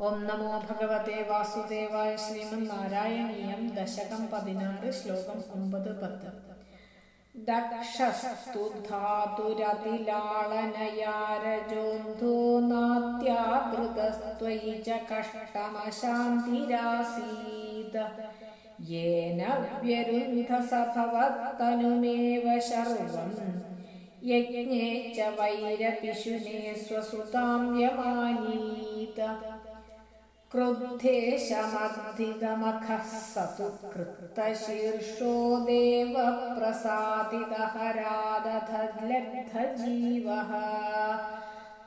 ഓം നമോ ഭഗവതേ വാസുദേവായ ശ്രീമന് നാരായണീയം ദശകം പതിനാറ് ശ്ലോകം ഒമ്പത് പത്ത്. ദക്ഷസ്തു ധാതുരതിലാളനയാരജോന്ധോ നാത്യാദൃതസ്ത്വയി ച കഷ്ടമശാന്തിരാസീത്. യേന വ്യരുന്ധസഭവത്തനുമേവ ശർവം. യജ്ഞേ ച വൈരപിശുനെ സ്വസുതാം യമാനീത. क्रुद्धेशमधिगमखः स तु कृतशीर्षो देवप्रसादितहरादधलब्धजीवः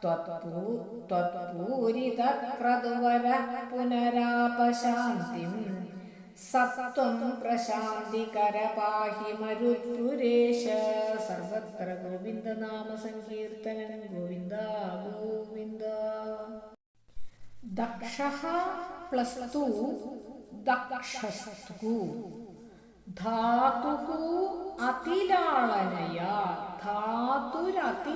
त्वत्पू त्वत्पूरितक्रतुवरः पुनरापशान्तिं सत्त्वं प्रशान्तिकरपाहि मरुपुरेश सर्वत्र गोविन्दनामसङ्कीर्तनं गोविन्दा गोविन्द दक्षः प्लस् तु दक्षस्तु धातुः अतिलाळनया धातुरतिलाळनया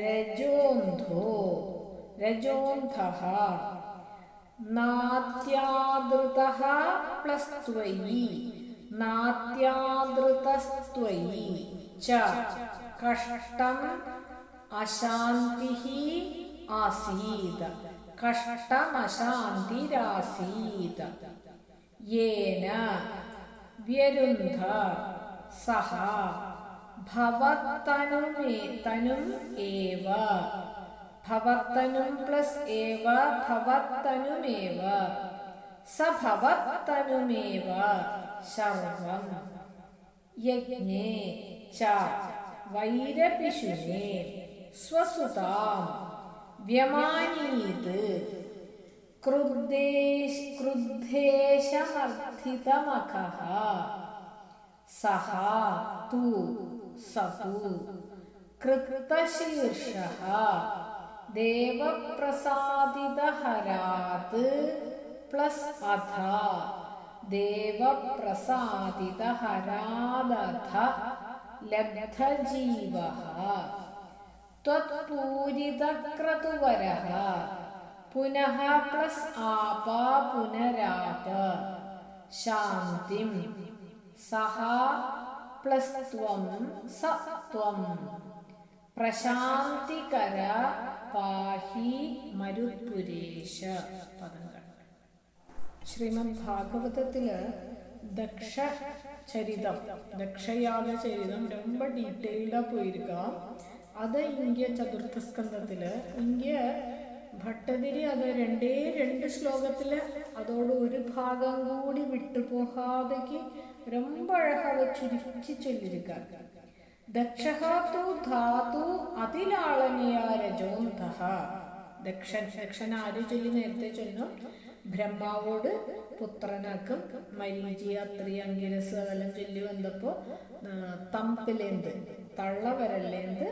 रजोन्धो रजोन्धः नात्यादृतः प्लस् त्वयि नात्यादृतस्त्वयि च कष्टम् अशान्तिः ആസീത് കഷ്ടമശാന്തിരാസീത്. യേന വ്യരുന്ധ സഹ ഭവത്തനുമേ തനും ഏവ. ഭവത്തനും പ്ലസ് ഏവ ഭവത്തനുമേവ. സ ഭവത്തനുമേവ ശർവം. യജ്ഞേ ച വൈരപിശുനേ സ്വസുതാം. വ്യമാനീത്. ക്രുദ്ധേശമർത്ഥിതമഖഃ സഹ തു സതു. കൃക്തശീർഷഃ ദേവപ്രസാദിതഹരാത് പ്ലസ് അധ. ദേവപ്രസാദിതഹരാദധ ലബ്ധജീവഃ. त्वत्पूरितक्रतुवरः पुनः प्लस् आपा पुनराप शान्तिं सः प्लस् त्वं स त्वं। പ്രശാന്തികര പാഹി മരുപുരേശ പദങ്ങൾ ശ്രീമദ് ഭാഗവതത്തിൽ ദക്ഷ ചരിതം ദക്ഷയാഗ ചരിതം രൊമ്പ ഡീറ്റെയിൽഡാ പോയിരിക്കാം. അത് ഇന്ത്യ ചതുർത്ഥസ്കന്ധത്തിൽ ഇന്ത്യ ഭട്ടതിരി അത് രണ്ടേ രണ്ട് ശ്ലോകത്തിൽ അതോട് ഒരു ഭാഗം കൂടി വിട്ടുപോകാതേക്ക് ரொம்ப அழகாக சுருக்கி சொல்லியிருக்காங்க தக்ஷகா ധാതു தாது അതിലാളനീയാരജോന്ധ ദക്ഷൻ ദക്ഷൻ ആര് ചൊല്ലി നേരത്തെ ചൊല്ലും. ബ്രഹ്മാവോട് പുത്രനാക്കും മരീചി അത്രി അങ്കിരസ് അതെല്ലാം ചൊല്ലി വന്നപ്പോ തമ്പിലേന്ത് തള്ളവരല്ലേന്ത്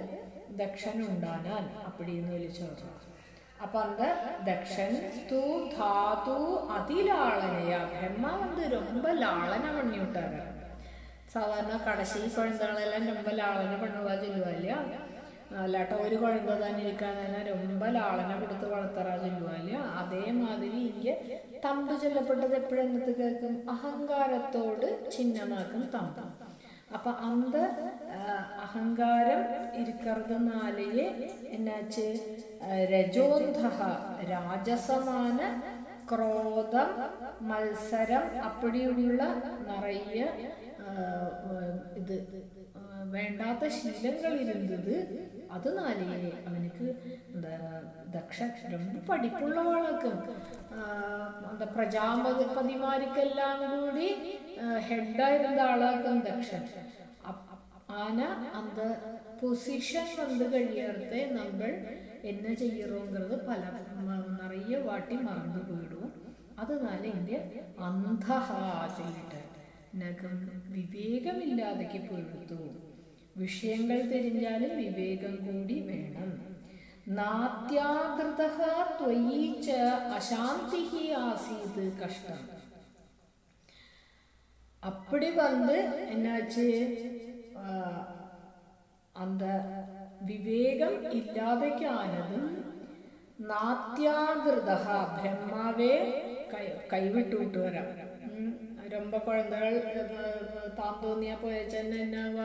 ഉണ്ടാനാൻ അപ്പടിന്ന് വിളിച്ചു அப்போ அந்த தக்ஷன் தூ தாது அதிலாளனையா பிரம்மா வந்து ரொம்ப லாளனை பண்ணி விட்டாரு സാധാരണ കടശി കുഴന്തകളെല്ലാം രൊമ്പ ലാളന പണ്ണുക ചൊല്ലുവല്ല അല്ലാട്ട ഒരു കുഴന്ത തന്നെ ഇരിക്കാൻ തന്നെ രൊമ്പ ലാളന കൊടുത്ത് വളർത്തറ ചൊല്ലുവല്ല അതേമാതിരി ഇങ്ങനെ തമ്പ് ചൊല്ലപ്പെട്ടത് എപ്പോഴെന്നത്ത് കേൾക്കും അഹങ്കാരത്തോട് ചിഹ്നമാക്കും തമ്പ് അപ്പൊ അന്ത അഹങ്കാരം ഇരിക്കുന്നതിനാലേ എന്നാച്ച് രജോന്ധ രാജസമാന ക്രോധം മത്സരം അപ്പടിയുള്ള നിറയ ഇത് വേണ്ടാത്ത ശീലങ്ങളിരുന്നത് അത് നാലേ അവനക്ക് എന്താ ദക്ഷ രൊമ്പ പഠിപ്പുള്ളവാളൊക്കെ എന്താ പ്രജാപതിമാർക്കെല്ലാം കൂടി ഹെഡായിരുന്ന ആളാക്കും ദക്ഷൻ. ആന അത് പൊസിഷൻ വന്ന് കഴിയാതെ നമ്മൾ എന്ന ചെയ്യറോങ്കത് പല നിറയെ വാട്ടി മറന്നു പോയിടും. അതനാല എന്റെ അന്ധഹാ നഖം വിവേകമില്ലാതെക്ക് പൊഴുത്തു വിഷയങ്ങൾ തിരിഞ്ഞാലും വിവേകം കൂടി വേണം. നാത്യാകൃത ത്വയീച്ച അശാന്തി ആസീത് കഷ്ടം. അപ്പടി വന്ന് എന്നാച്ച് அந்த விவேகம் இல்லாதைக்கானதும் നാത്യാദൃത ബ്രഹ്മാവേ കൈ കൈവിട്ടു വിട്ടു വരാം ഉം. രൊമ്പ കുഴന്തകൾ താൻ തോന്നിയാ പോയച്ചെന്നെ എന്നാവ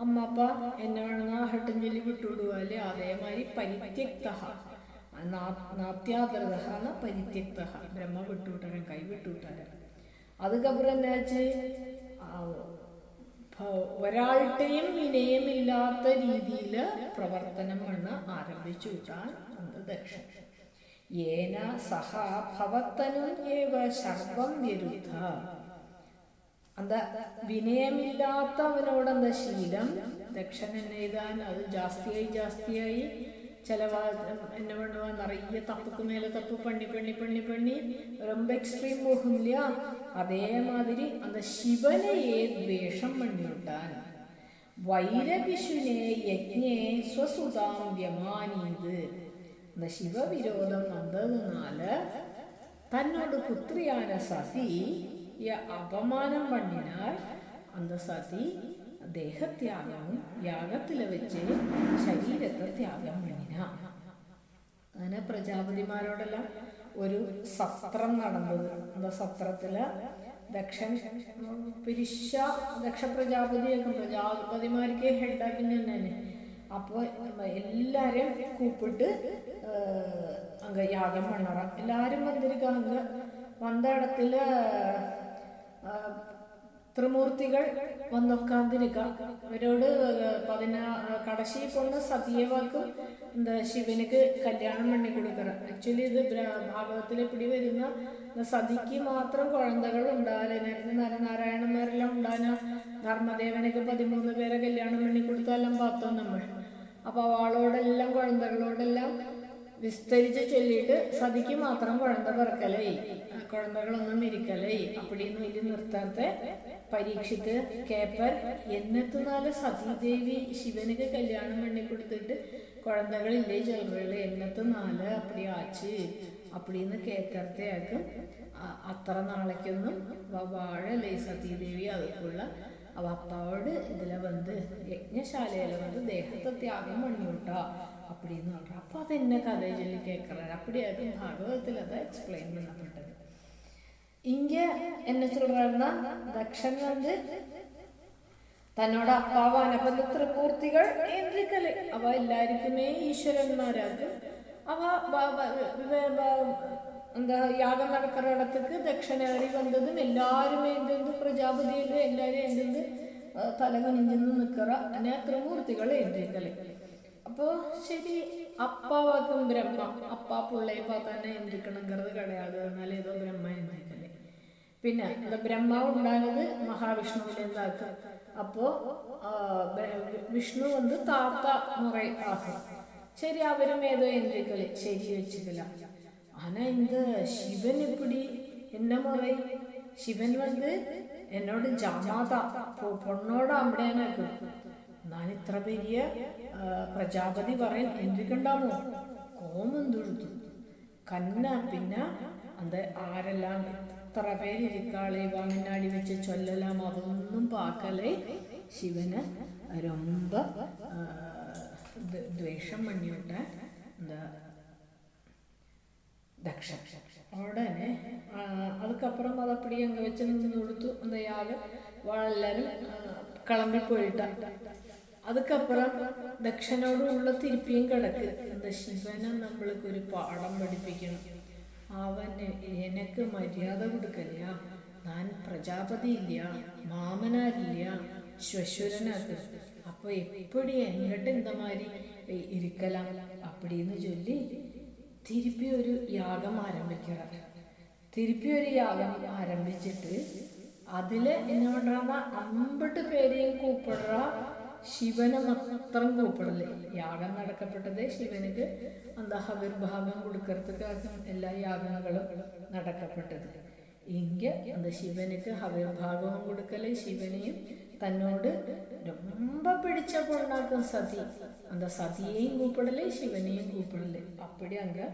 അമ്മപ്പ എന്നെ വേണമെന്ന് ഹട്ടും ചൊല്ലി വിട്ടുവിടുക അല്ലേ അതേമാതിരി പരിത്യക്ത നാത്യാദൃത പരിത്യക്ത ബ്രഹ്മ വിട്ടുവിട്ടരം കൈ വിട്ടുവിട്ടരം അതുക്കപ്പുറം എന്നാ വെച്ച് ഒരാളുടെയും വിനയമില്ലാത്ത രീതിയിൽ പ്രവർത്തനം മണ്ണ് ആരംഭിച്ചു. വിട്ടാൽ അത് ദക്ഷൻ ഏന സഹ ഭവത്തനും ഏവ സർവം വിരുദ്ധ അന്ത വിനയമില്ലാത്ത അവനോടെന്താ ശീലം. ദക്ഷൻ എന്നെഴുതാൻ അത് ജാസ്തിയായി ജാസ്തിയായി ചിലവാ എന്നെ വേണ്ടുവാ നിറയെ തപ്പുക്ക് മേലെ തപ്പ് പണ്ണി പണ്ണി പണ്ണി പണ്ണി ரொம்ப എക്സ്ട്രീം പോകില്ല അതേമാതിരി அந்த ശിവനെയെ ദ്വേഷം പണിവിട്ടാൻ വൈരവിഷുനെ യജ്ഞേ സ്വസുതാം വ്യമാനീത് இந்த ശിവവിരോധം വന്നതിനാല് തന്നോട് പുത്രിയാന സതി ഈ അപമാനം പണിനാൽ അന്ത സതി ദേഹത്യാഗവും യാഗത്തിൽ വെച്ച് ശരീരത്തെ ത്യാഗം പണിന അങ്ങനെ പ്രജാപതിമാരോടെല്ലാം ഒരു സത്രം നടന്നത്. എന്താ സത്രത്തിൽ ദക്ഷൻ പിരിശ ദക്ഷ പ്രജാപതിയൊക്കെ പ്രജാപതിമാർക്ക് ഹെഡാക്കി തന്നെ അപ്പോൾ എല്ലാവരെയും കൂപ്പിട്ട് അങ്ങ് യാഗം പണ്ണറ എല്ലാരും വന്നിരിക്കാങ്ക വന്ന ഇടത്തിൽ ത്രിമൂർത്തികൾ വന്നൊക്കാതിരിക്ക അവരോട് പതിനാ കടശി കൊണ്ട് സതിയവാക്കും എന്താ ശിവനക്ക് കല്യാണം പണി കൊടുക്കണം ആക്ച്വലി ഇത് ഭാഗവത്തിൽ പിടി വരുന്ന സതിക്ക് മാത്രം കുഴന്തകൾ ഉണ്ടാകലായിരുന്നു നരനാരായണന്മാരെല്ലാം ഉണ്ടാന ധർമ്മദേവനൊക്കെ പതിമൂന്ന് പേരെ കല്യാണം പണി കൊടുത്താലും പാത്തോ നമ്മൾ. അപ്പൊ അവളോടെല്ലാം കുഴന്തകളോടെല്ലാം വിസ്തരിച്ച് ചൊല്ലിയിട്ട് സതിക്ക് മാത്രം കുഴന്ത പിറക്കലേ കുഴമ്പകളൊന്നും ഇരിക്കലേ അപ്പടിന്ന് വലിയ നിർത്താത്ത പരീക്ഷിത് കേപ്പർ എന്നത്തുനാല് സതീദേവി ശിവനുക്ക് കല്യാണം പണി കൊടുത്തിട്ട് കുഴന്തകളില്ലേ ചൊല്ലുകൾ? എന്നത്തുനാല് അപ്പടി ആച്ച് അപ്പടിന്ന് കേക്കത്തേക്ക് അത്ര നാളേക്കൊന്നും വാഴലേ സതീദേവി? അതുക്കുള്ള അവ അപ്പാവോട് ഇതിലെ വന്ന് യജ്ഞശാലയിലെ വന്ന് ദേഹത്തെ ത്യാഗം പണിയൂട്ടാ? അപ്പടിന്ന് പറഞ്ഞു. അപ്പൊ அது என்ன கதை சொல்லி கேட்குறாரு அப்படியாவது பாகவத்தில் அதை எக்ஸ்பிளைன் பண்ணப்பட்டது இங்க என்ன சொல்றாருன்னா தக்ஷன் வந்து തന്നോട് അപ്പാവാൻ അപ്പൊ இந்த ത്രിമൂർത്തികൾ ഏന്ത്രിക്കല് അവ എല്ലാവർക്കുമേ ഈശ്വരന്മാരാക്കും അവ ബ- ബ- വ- ബ- എന്താ യാഗം നടക്കുന്ന ഇടത്തേക്ക് ദക്ഷിണേറി വന്നതും എല്ലാവരും എന്തെന്ത് പ്രജാപതിയിലും എല്ലാവരും എന്തെന്ത് തല കുനിഞ്ഞെന്ന് നിക്കറ അങ്ങനെ ത്രിമൂർത്തികൾ ഏന്ത്രിക്കല് അപ്പോ ശരി അപ്പാവാക്കും ബ്രഹ്മ അപ്പാ പുള്ളയപ്പാ തന്നെ എന്തിക്കണങ്കറത് കിടയാതെ എന്നാൽ ഏതോ ബ്രഹ്മ എന്തിക്കല് പിന്നെ ബ്രഹ്മാവ് ഉണ്ടായത് മഹാവിഷ്ണുവിന്റെ എന്താക്കുക അപ്പോ വിഷ്ണു വന്ന് താത്ത മുറൈ ശരി അവരും ഏതോ എന്തിക്കളി ശരി വെച്ചിട്ടില്ല. ആന എന്ത്? ശിവൻ ഇപ്പിടി എന്നെ முறை ശിവൻ വന്ന് എന്നോട് ജാമാത പൊണ്ണോട് അവിടെയാണ് ഞാൻ ഇത്ര വലിയ പ്രജാപതി പറയാൻ എന്തിക്കുണ്ടാമോ കോമം തുഴുത്തു. കന്ന പിന്നെ അത് ആരെല്ലാം ഇത്ര പേരിരിക്കാളെ വാങ്ങിനാടി വെച്ച് ചൊല്ലലാം അതൊന്നും പാക്കലേ ശിവന് ரொம்ப ആ, ദ്വ- ദ്വേഷം പണിയോട്ട എന്താ ദക്ഷ ഉടനെ ആ, അതുക്കപ്പുറം അത് അപ്പടി അങ്ങ് വെച്ച് നിന്ന് കൊടുത്തു എന്താ യാഗം എല്ലാവരും കളമ്പി പോയിട്ട അതുക്കപ്പുറം ദക്ഷനോടുള്ള തിരുപ്പിയും കിടക്ക് എന്താ ശിവനെ നമ്മൾക്ക് ഒരു പാഠം പഠിപ്പിക്കണം അവൻ എനക്ക് മര്യാദ കൊടുക്കല്ല ഞാൻ പ്രജാപതി ഇല്ല മാമനാരില്ല ശ്വശുരനാക്ക് അപ്പൊ എപ്പടി എങ്ങട്ട് இந்த மாதிரி ഇരിക്കലാം അപ്പടിന്ന് ചൊല്ലി തിരുപ്പി ഒരു യാഗം ആരംഭിക്കുക തിരുപ്പി ഒരു യാഗം ആരംഭിച്ചിട്ട് അതില് എന്നോടാണ് അമ്പട്ട് പേരെയും കൂപ്പിടുക ശിവനെ മാത്രം കൂപ്പിടൽ. യാഗം നടക്കപ്പെട്ടത് ശിവനുക്ക് അന്തഹവിർഭാഗം കൊടുക്കറത്തുക്കാർക്കും എല്ലാ യാഗങ്ങളും നടക്കപ്പെട്ടത്. എങ്കിൽ അത് ശിവനുക്ക് ഹവിർഭാഗവും കൊടുക്കൽ ശിവനെയും തന്നോട് ரொம்ப പിടിച്ച പൊണ്ണാക്കും സതി. അത് സതിയെയും கூப்பிடல ശിവനെയും கூப்பிடல അപ്പടി അങ്ങ്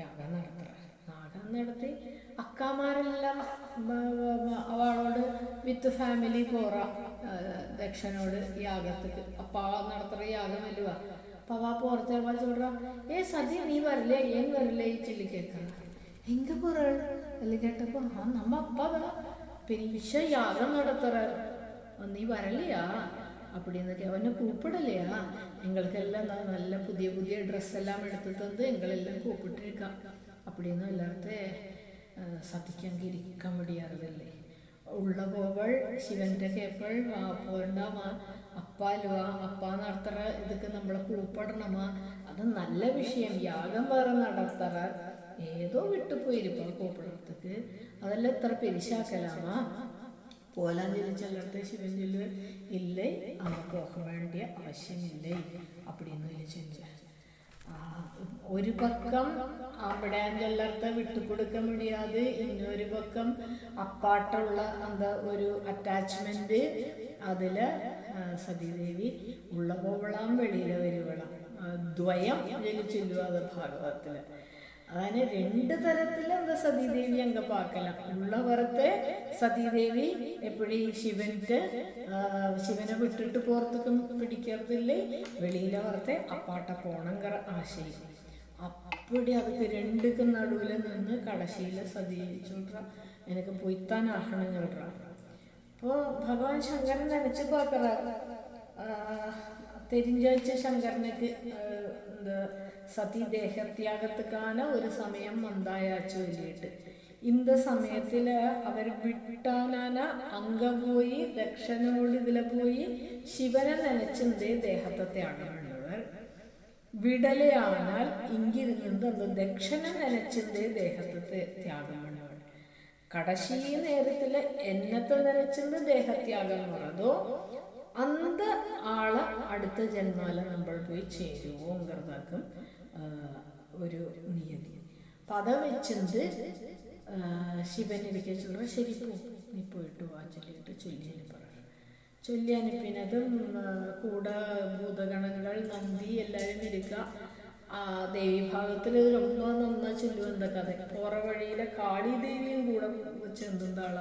യാഗം நடத்துகிறார் യാഗം നടത്തി അക്കാമാരെല്ലാം അവളോട് വിത്ത് ഫാമിലി പോറ ദക്ഷനോട് യാഗത്തിക്ക്. അപ്പാ നടത്തുന്ന യാഗം വല്ലുക അപ്പൊ അവ പോറത്തെ അവൾ ചൊല്ലാം ഏ സതി നീ വരില്ലേ? ഏൻ വരില്ലേ? ഈ ചൊല്ലി കേൾക്കണം എങ്ക പോറ? അല്ല കേട്ടപ്പോ ആ നമ്മ അപ്പാതാ പെരിശ യാഗം നടത്തറ. നീ വരല്ലയാ? அப்படின்னൊക്കെ അവനെ കൂപ്പിടല്ലയാ? നിങ്ങൾക്കെല്ലാം നല്ല പുതിയ പുതിയ ഡ്രസ്സെല്ലാം എടുത്തു തന്ന് നിങ്ങളെല്ലാം കൂപ്പിട്ടിരിക്കാം. அப்படின்னு எல்லாத்தையும் സതിക്കാൻ ഇരിക്കാൻ മുടിയാറില്ലേ ഉള്ള പോവൾ ശിവന്റെ കേപ്പൾ പോണ്ടാമാ അപ്പാലുവാ അപ്പ നടത്തറ ഇതൊക്കെ നമ്മളെ കൂപ്പിടണമാ അത് നല്ല വിഷയം യാഗം വേറെ നടത്തറ ഏതോ വിട്ടുപോയിരിപ്പോ കൂപ്പിടത്തേക്ക് അതെല്ലാം എത്ര പെരിശാക്കലാമാ പോലാൻ ചെല്ലത്തെ ശിവൻ ചൊല്ല് ഇല്ലേ അമ്മ പോക വേണ്ടിയ ആവശ്യമില്ലേ அப்படின்னு ചെഞ്ച ഒരു പക്കം അവിടെ വിട്ടു വിട്ടുകൊടുക്ക മുടിയാതെ ഇന്നൊരു പക്കം അപ്പാട്ടുള്ള എന്താ ഒരു അറ്റാച്ച്മെന്റ് അതിൽ സതീദേവി ഉള്ള പോവളാം വെളിയിലെ വരുവളാം. ദ്വയം ജനിച്ചില്ല അത് ഭാഗവത്തിൽ അതിന് രണ്ട് തരത്തിൽ എന്താ സതീദേവി അങ്ങ് പാക്കലാം ഉള്ള പുറത്തെ സതീദേവി എപ്പോഴും ശിവന്റെ ശിവനെ വിട്ടിട്ട് പുറത്തേക്കും പിടിക്കത്തില്ലേ വെളിയിലെ പുറത്തെ അപ്പാട്ട പോണങ്കറ ആശയം. അപ്പടി അതുക്ക് രണ്ടുക്കും നടുവിൽ നിന്ന് കടശീല സതീ ചൊല്ற എനിക്ക് പൊയ്ത്താൻ ആഹണം ചൊല്ற അപ്പോൾ ഭഗവാൻ ശങ്കരൻ നനച്ച് പാക്കറ. തെരിഞ്ചാഴ്ച ശങ്കരനക്ക് എന്താ സതി ദേഹത്യാഗത്തുക്കാണ് ഒരു സമയം മന്ദായാച്ചു വേണ്ടിയിട്ട് ഇന്ത സമയത്തിൽ അവർ വിട്ടാനാന അങ്ക പോയി ദക്ഷനോട് ഇതിലെ പോയി ശിവനെ നനച്ചിന്റെ ദേഹത്തെയാണ് ഉള്ളവർ വിടലയാണാൽ ഇങ്കിരുന്നത് എന്ത് ദക്ഷന നനച്ചിന്റെ ദേഹത്തെ ത്യാഗമുള്ളവർ കടശി നേരത്തിൽ എന്നത്തെ നനച്ചിന്റെ ദേഹത്യാഗം പറഞ്ഞതോ അന്ത ആൾ അടുത്ത ജന്മാല നമ്മൾ പോയി ചേരുവോങ്കർതാക്കും ഒരു നിയതി. പദ വെച്ചത് ശിവനിരിക്കെ ചൊല്ല ശരി നീ പോയിട്ട് വാ ചൊല്ലിയിട്ട് ചൊല്ലിയെന്ന് പറഞ്ഞു ചൊല്ലി കൂടെ ഭൂതഗണങ്ങൾ നന്ദി എല്ലാവരും ഇരിക്കുക ആ ദേവീഭാഗത്തിൽ ഒന്നോ നന്നാ ചൊല്ലും എന്താ കഥ. പോറ വഴിയിലെ കാളി ദേവിയും കൂടെ ചെന്തുണ്ടാള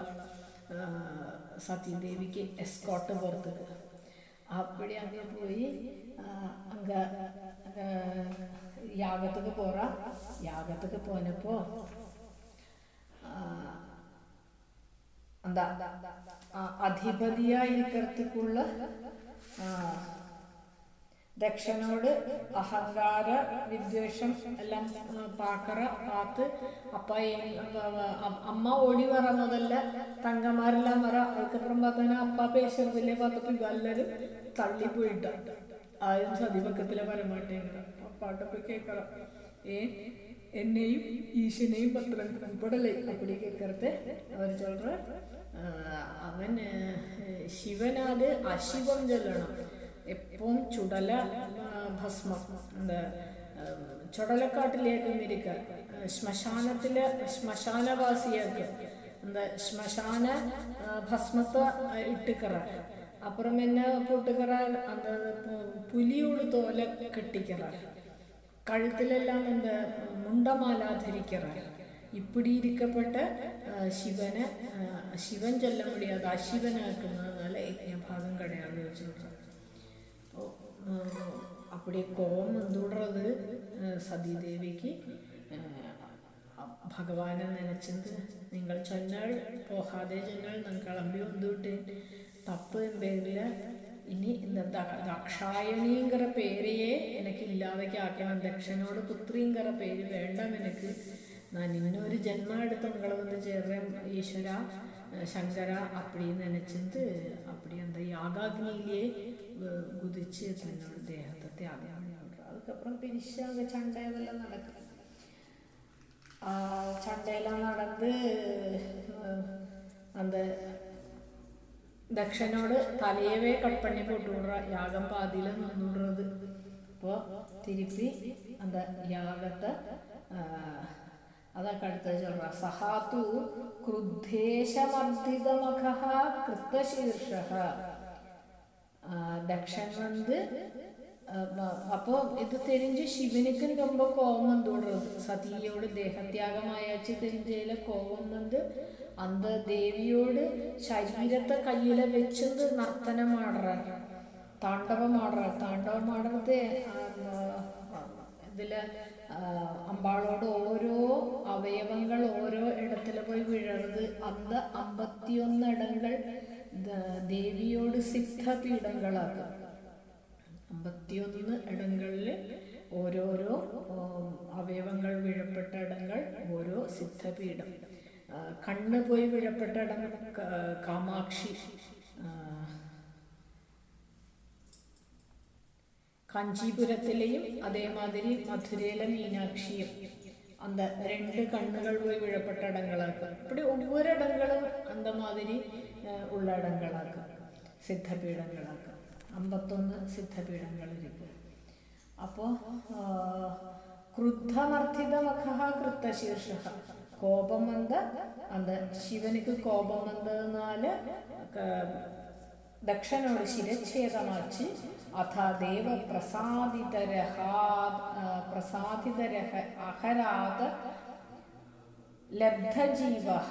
സതീദേവിക്ക് എസ്കോട്ട് പുറത്തേക്ക്. അപ്പടി അങ്ങനെ പോയി അങ്ങ യാഗത്തൊക്കെ ಪೋರ യാഗത്തൊക്കെ ಪೋನಪ್ಪೋ എന്താ അധിപതിയായിരിക്കത്തുക്കുള്ള ദക്ഷനോട് അഹങ്കാര വിദ്വേഷം എല്ലാം പാക്കറ പാത്ത് അപ്പ അമ്മ ഓടി വറന്നതല്ല തങ്കമാരെല്ലാം വറ അതുക്കപ്പുറം പാത്തന അപ്പ പേശുന്നതിലെ പാത്തപ്പോൾ എല്ലാവരും തള്ളിപ്പോയിട്ടുണ്ട് ആരും സതിപക്കത്തിലെ പരമായിട്ട് പാട്ട പോയി കേൾക്കണം. ഏ? എന്നെയും ഈശനെയും പത്രം ഉൾപ്പെടലേ അപ്പടി കേൾക്കറത്തെ അവർ ചൊല്ற അവൻ ശിവനാത് അശിവം ചൊല്ലണം. എപ്പം ചുടല ഭസ്മം. എന്താ ചുടലക്കാട്ടിലേക്കും ചുടലക്കാട്ടിലേക്ക് ഇരിക്ക ശ്മശാനത്തിൽ ശ്മശാനവാസിയാക്ക്. എന്താ ശ്മശാന ഭസ്മത്തെ ഇട്ടുക്കറ. അപ്പുറം എന്നെ പൊട്ടുക്കറ എന്താ പുലിയോട് തോല കെട്ടിക്കറ. കഴുത്തിലെല്ലാം എന്താ മുണ്ടമാല ധരിക്കറ ഇപ്പിടി ഇരിക്കപ്പെട്ട ആ, ശിവനെ ആ, ശിവൻ ചൊല്ല മുടിയാതെ അശിവനാക്കുന്നതുപോലെ യജ്ഞഭാഗം കടയാതെ വെച്ചു அப்படி கோபம் வந்துடுறது സതീദേവിക്ക് ഭഗവാനെ നനച്ചത് നിങ്ങൾ ചൊന്നാൾ പോകാതെ ചൊന്നാൾ നിങ്ങൾ കിളമ്പി വന്നിട്ട് തപ്പ് പേരില് ഇനി ദാക്ഷായണിങ്കറ പേരെയേ എനിക്ക് ഇല്ലാതെയാക്കണം ദക്ഷനോട് പുത്രിങ്കറ പേര് വേണ്ട എനിക്ക്. நான் இன்னொரு ஜென்மம் எடுத்தவங்களை வந்து சேர்றேன் ஈஸ்வரா சங்கரா அப்படின்னு நினச்சிருந்து அப்படி அந்த யாகாக்னியிலேயே குதிச்சு தன்னோட தேகத்தை தியாகம் பண்ணிவிடுறோம் அதுக்கப்புறம் பிரிச்சாங்க சண்டை இதெல்லாம் நடக்கும் சண்டையெல்லாம் நடந்து அந்த ദക്ഷനോട് തലയവേ കപ്പണ്ണി പൊട്ടുകൂട യാഗം പാതിയിൽ നിന്നുവിടുന്നത് അപ്പോൾ തിരുപ്പി എന്താ യാഗത്തെ അതൊക്കെ അടുത്ത ചൊല്ല സഹാതു ക്രുദ്ധേശമർദ്ദിതമഖ കൃത്തശീർഷ ദക്ഷൻ വന്ന് അപ്പോൾ ഇത് തെരിഞ്ച് ശിവനിക്കും രൊമ്പ കോപം തുടരുന്നത് സതിയോട് ദേഹത്യാഗമായാച്ച് തെരിഞ്ചയിലെ കോപം വന്ന് അന്ത ദേവിയോട് ശരീരത്തെ കയ്യിലെ വെച്ചത് നർത്തനമാടുക താണ്ഡവമാടുക താണ്ഡവമാടുന്നത് ഇതിൽ അമ്പാളോട് ഓരോ അവയവങ്ങൾ ഓരോ ഇടത്തിൽ പോയി വീഴരുത് അന്ത അമ്പത്തിയൊന്നിടങ്ങൾ ദേവിയോട് സിദ്ധപീഠങ്ങളാക്കും. അമ്പത്തിയൊന്ന് ഇടങ്ങളിൽ ഓരോരോ അവയവങ്ങൾ വീഴപ്പെട്ട ഇടങ്ങൾ ഓരോ സിദ്ധപീഠം. കണ്ണ് പോയി വീഴപ്പെട്ട ഇടങ്ങൾ കാമാക്ഷി കാഞ്ചീപുരത്തിലെയും അതേമാതിരി മധുരയിലെ മീനാക്ഷിയും അന്ത രണ്ട് കണ്ണുകൾ പോയി വീഴപ്പെട്ട இடங்களாக்கும் ഇവിടെ ஒவ்வொரு இடங்களும் அந்த மாதிரி உள்ள இடங்களாக்கும் അമ്പത്തൊന്ന് സിദ്ധപീഠങ്ങളിരിക്കും അപ്പോൾ ക്രുദ്ധവർദ്ധിത മഖ കൃത്തശീർഷ കോപം വന്ന് അത് ശിവനിക്ക് കോപം വന്നതെന്നാൽ ദക്ഷനോട് ശിരച്ഛേദമാച്ച് അഥാ ദേവ പ്രസാദിതരഹ പ്രസാദിതരഹ അഹരാത് ലബ്ധജീവഹ.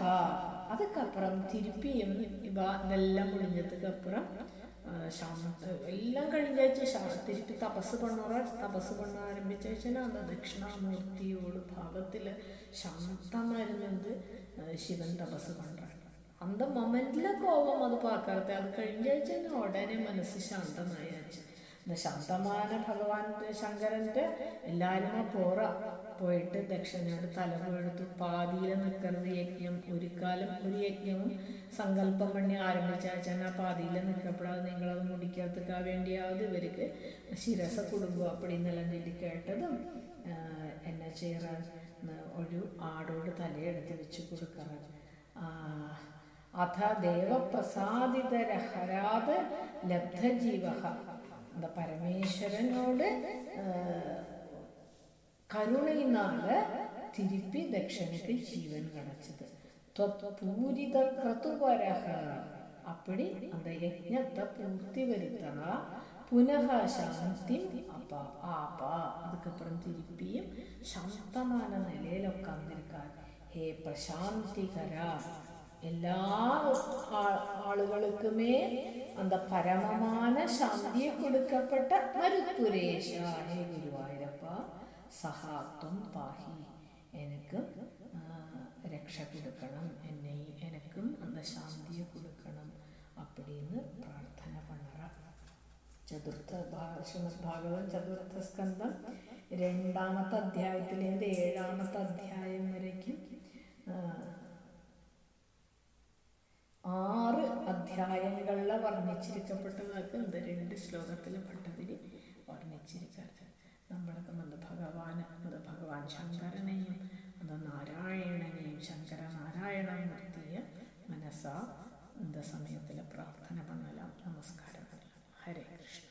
അതുക്കപ്പുറം തിരുപ്പിയും ഇവ ഇതെല്ലാം മുടിഞ്ഞതുക്കപ്പുറം ശാന്ത എല്ലാം കഴിഞ്ഞാഴ്ച ശാന്തിരിപ്പ് തപസ് പണ്ണോറ തപസ് പണ്ണ ആരംഭിച്ച വെച്ചാൽ അത് ദക്ഷിണാമൂർത്തിയോട് ഭാഗത്തിൽ ശാന്തമായിരുന്നത് ശിവൻ തപസ് പണ്ട അന്ത മൊമെന്റിലെ കോപം അത് പാക്കാർത്തെ അത് കഴിഞ്ഞാഴ്ച ഉടനെ മനസ്സ് ശാന്തമായ ആച്ചു ശബ്ദമാന ഭഗവാന്റെ ശങ്കരന്റെ എല്ലാവരും പോറ പോയിട്ട് ദക്ഷിണയോട് തലമുഴുത്തു പാതിയിൽ നിൽക്കരുത് യജ്ഞം. ഒരിക്കാലും ഒരു യജ്ഞവും സങ്കല്പം പണി ആരംഭിച്ചാച്ചാൽ ആ പാതിയിൽ നിൽക്കപ്പെടാതെ നിങ്ങളത് മുടിക്കാത്തക്കാൻ വേണ്ടിയാവും ഇവർക്ക് ശിരസ കുടുംബം അപ്പടിന്നെല്ലാം ചൊല്ലി കേട്ടതും എന്നെ ചേരാൻ ഒരു ആടോട് തലയെടുത്ത് വെച്ച് കൊടുക്കാറ് അഥ ദേവപ്രസാദിതരഹരാത് ലബ്ധജീവഹ. அந்த பரமேஸ்வரனோடு കരുണയിനാല് തിരുപ്പി ദക്ഷനക്ക് ജീവൻ കിടച്ചത്. പൂരിത ക്രതുപരഹ അപ്പടി അത് യജ്ഞത്തെ പൂർത്തി വരുത്തണ. പുനഃ ശാന്തി അപ്പ ആപ്പ അതുക്കപ്പുറം തിരുപ്പിയും ശാന്തമായ നിലയിലൊക്കെ അന്നിരിക്കാൻ ഹേ പ്രശാന്തികര. எல்லா ஆளுகளுக்குமே அந்த பரமமான சாந்தியை கொடுக்கப்பட்ட மருத்துரேஷானே ഗുരുവായൂരപ്പ സഹാത്വം പാഹി. എനിക്ക് രക്ഷ കൊടുക്കണം. എന്നെ എനിക്കും അന്ത ശാന്തിയെ കൊടുക്കണം അപ്പടിന്ന് പ്രാർത്ഥന പണറ. ചതുർത്ഥ ശ്രീമദ് ഭാഗവതം ചതുർത്ഥ സ്കന്ധം. രണ്ടാമത്തെ അധ്യായത്തിലേത് ഏഴാമത്തെ അധ്യായം വരയ്ക്കും. ആറ് അധ്യായങ്ങളിൽ വർണിച്ചിരിക്കപ്പെട്ടതൊക്കെ എന്ത് രണ്ട് ശ്ലോകത്തിൽ പെട്ടതിൽ വർണിച്ചിരിക്കുന്നത് നമ്മളൊക്കെ ഒന്ന് ഭഗവാൻ അത് ഭഗവാൻ ശങ്കരനെയും അത് നാരായണനെയും ശങ്കര നാരായണ മൂർത്തിയെ മനസ്സാ இந்த சமயத்தில் പ്രാർത്ഥന பண்ணலாம் നമസ്കാരം ഹരേ കൃഷ്ണ.